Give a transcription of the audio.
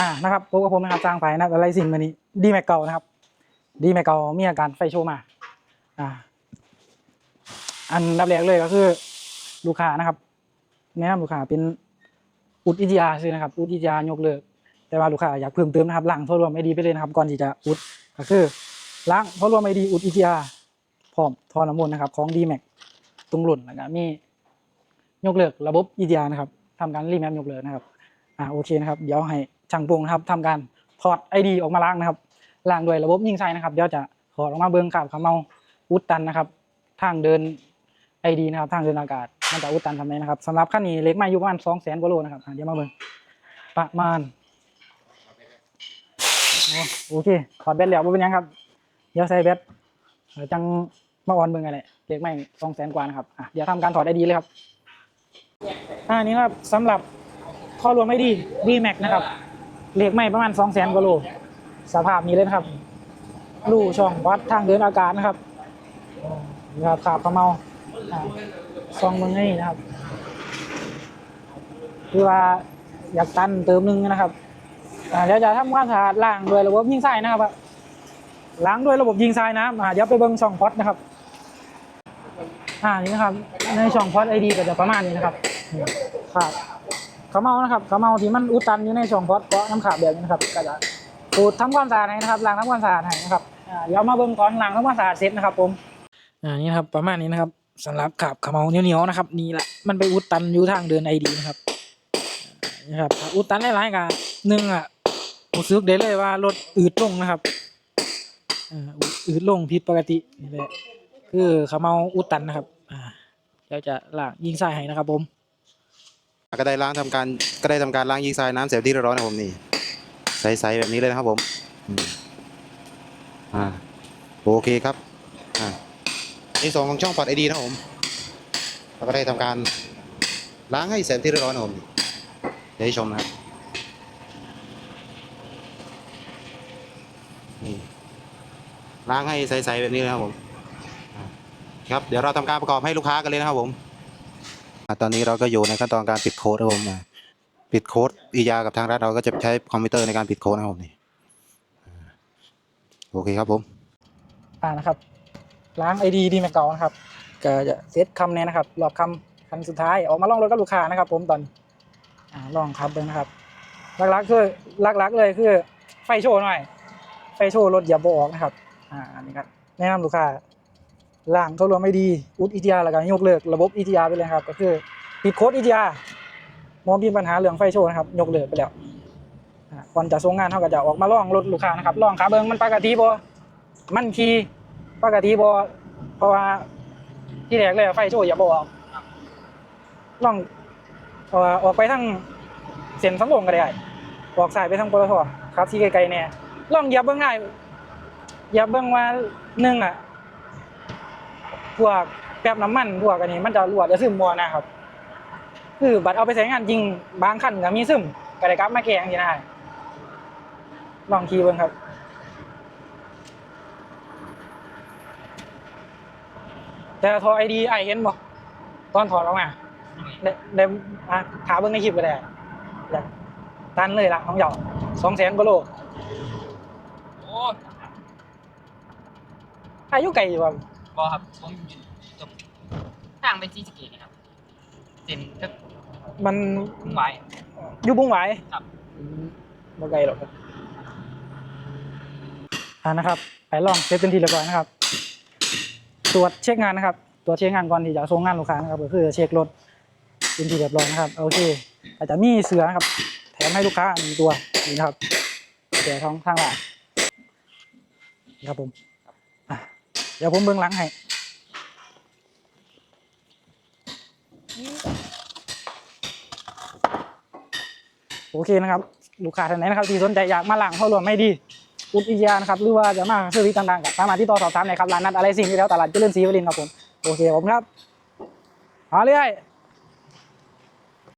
อ่านะครับพบกับผมนะครับจ้างไฟนะอะไรสิ่งมันนี้ดีแมกเก่านะครับ ดีแมกเก่ามีอาการไฟโชว์มา อ่า อันดับแรกเลยก็คือ ลูกค้านะครับแนะนำลูกค้าเป็นอุดอิทยาซื้อนะครับ อุดอิทยายกเลิก แต่ว่าลูกค้าอยากเพิ่มเติมนะครับล้างท่อรวมไม่ดีไปเลยนะครับ ก่อนที่จะอุดก็คือล้างท่อรวมไม่ดีอุดอิทยาพร้อมทอน้ำมนต์นะครับ ของดีแม็กตรงหล่นแล้วก็มียกเลิกระบบอิทยานะครับทำการรีแมปยกเลิกนะครับ อ่าโอเคนะครับ เดี๋ยวให้ ช่างปรุงนะครับทำการถอดไอดีออกมาล้างนะครับล้างด้วยระบบยิงไซนะครับเดี๋ยวจะถอดออกมาเบิ้งขับเขาเมาอุดตันนะครับ ทางเดินไอดีนะครับ ทางเดินอากาศมันจะอุดตันทำไมนะครับสำหรับคันนี้เล็กมาอยู่ประมาณสองแสนกว่าโลนะครับเดี๋ยวมาเบิ้งประมาณโอเคถอดแบตแล้วบ่เป็นยังครับเดี๋ยวใส่แบตเดี๋ยวจังมาออนเบิ้งกันเลยเล็กไม่สองแสนกว่านะครับอะเดี๋ยวทำการถอดไอดีเลยครับอ่านี่ครับสำหรับข้อรวมไม่ดี VMAX นะครับ เหล็กไหม้ประมาณ2 0 0 0 0 0กว่าโลสภาพนี้เลยนะครับรูช่องวัดทางเดินอากาศนะครับนี่ครับขาบขมเมาอ่าซองมึงนี่นะครับคือว่าอยากตันเติมหนึงนะครับอ่าเดี๋ยวจะทำความสะอาดล้างด้วยระบบยิงทรายนะครับล้างด้วยระบบยิงทรายนะเดี๋ยวไปเบิ้งช่องพอดนะครับอ่านี่นะครับ ในช่องพอดไอดีก็จะประมาณนี้นะครับครับ ขมเมานะครับขมเมาที่มันอุดตันอยู่ในช่องพอดเกาะน้ำขาบแบบนี้นะครับก็จะปูดทำความสะอาดให้นะครับล้างทำความสะอาดให้นะครับอ่าเดี๋ยวมาเบิ่งก่อนล้างทำความสะอาดเสร็จนะครับผมอ่านี่นะครับประมาณนี้นะครับสำหรับขาบขมเมาเหนียวๆนะครับนี่แหละมันไปอุดตันอยู่ทางเดินไอดีนะครับนี่ครับอุดตันหลายๆกันหนึ่งอะรู้สึกได้เลยว่ารถอืดลงนะครับอ่าอืดลงผิดปกตินี่แหละคือขมเมาอุดตันนะครับอ่าเดี๋ยวจะล้างยิงใส่ให้นะครับผม ก็ได้ล้างทำการก็ได้ทำการล้างยิงทรายน้ำเสียที่ร้อยนะผมนี่ใสๆแบบนี้เลยนะครับผมอ่าโอเคครับอ่านส่วนของช่องพอดไอดีนะผมเราก็ได้ทำการล้างให้เสร็จที่เรียบร้อยนะผมเดี๋ยวให้ชมนะครับนี่ล้างให้ใสๆแบบนี้เลยนะครับผมครับ เดี๋ยวเราทำการประกอบให้ลูกค้ากันเลยนะครับผม ตอนนี้เราก็อยู่ในขั้นตอนการปิดโค้ดครับผมปิดโค้ดอียากับทางร้านเราก็จะใช้คอมพิวเตอร์ในการปิดโค้ดนะครับผมนี่โอเคครับผมอ่านะครับ ล้างไอดีดีแม็กเก่านะครับ ก็จะเซตคำแน่นะครับรอบคำคำสุดท้ายออกมาลองรถกับลูกค้านะครับ ผมตอนอ่าลองครับเบิ้งนะครับหลักๆคือลักๆเลยคือ ไฟโชว์หน่อย ไฟโชว์รถอย่าโบออกนะครับ อ่าอันนี้ครับแนะนำลูกค้า ล้างเขารวมไม่ดีอุดอีทีอาร์แล้วก็ยกเลิกระบบอีทีอาร์ไปเลยครับ ก็คือปิดโค้ดอีทีอาร์มองมีปัญหาเรื่องไฟโชว์นะครับ ยกเลิกไปแล้วก่อนจะส่งงานเขาก็จะออกมาลองรถลูกค้านะครับลองขาเบิ้งมันปกติบ่มันขี่ปกติบ่เพราะว่าที่แรกเลยไฟโชว์อย่าบ่อกลองออออกไปทางเส้นสังวงก็ได้ออกสายไปทางปตทครับที่ไกลๆเนี่ยลองเหยียบเบิ้งได้เหยียบเบิ้งว่าหนึ่งอะ พวกแป๊บน้ำมันพวกอันนี้มันจะรั่วจะซึมมัวนะครับ คือบัตรเอาไปใช้งานจริงบางคันก็มีซึมก็ได้กลับมาแกงทีนะลองคีย์เบิ่งครับแต่ถอดไอดีไอเห็นบ่ตอนถอดออกมาได้ได้อะขาเบิ่งในคลิปก็ได้อยากตันเลยละของเหยาสองแสนกว่าโลโอ้อายุไกลอยู่บ่บ อครับผมอยู่ตรงทางไปซีสะเกตนี่ครับเซ็นก็มันพุ่งไว้ อยู่บุ้งไหวายครับอืมบ่ไกลหรอกครับอ่านะครับ ไปลองเสร็จเป็นทีเรียบร้อยนะครับ ตรวจเช็คงานนะครับ ตรวจเช็คงานก่อนที่จะส่งงานลูกค้านะครับ ก็คือเช็ครถเป็นทีเรียบร้อยนะครับ โอเค อาจจะมีเสือนะครับ แถมให้ลูกค้าหนึ่งตัวนี่นะครับเดี๋ยวท้องทางหลังนี่ครับผมอะ เดี๋ยวผมเบิ้งหลังให้โอเคนะครับลูกค้าท่านไหนนะครับที่สนใจอยากมาหลังเข้ารวมไม่ดีอุดอิยานะครับหรือว่าจะมาซื้อวิตต่างๆกับสามารถที่ต่อสอบถามในครับร้านนัดอะไรสิ่งที่แล้วตลาดเจริญศรีวรินครับผมโอเคผมครับเอาเลย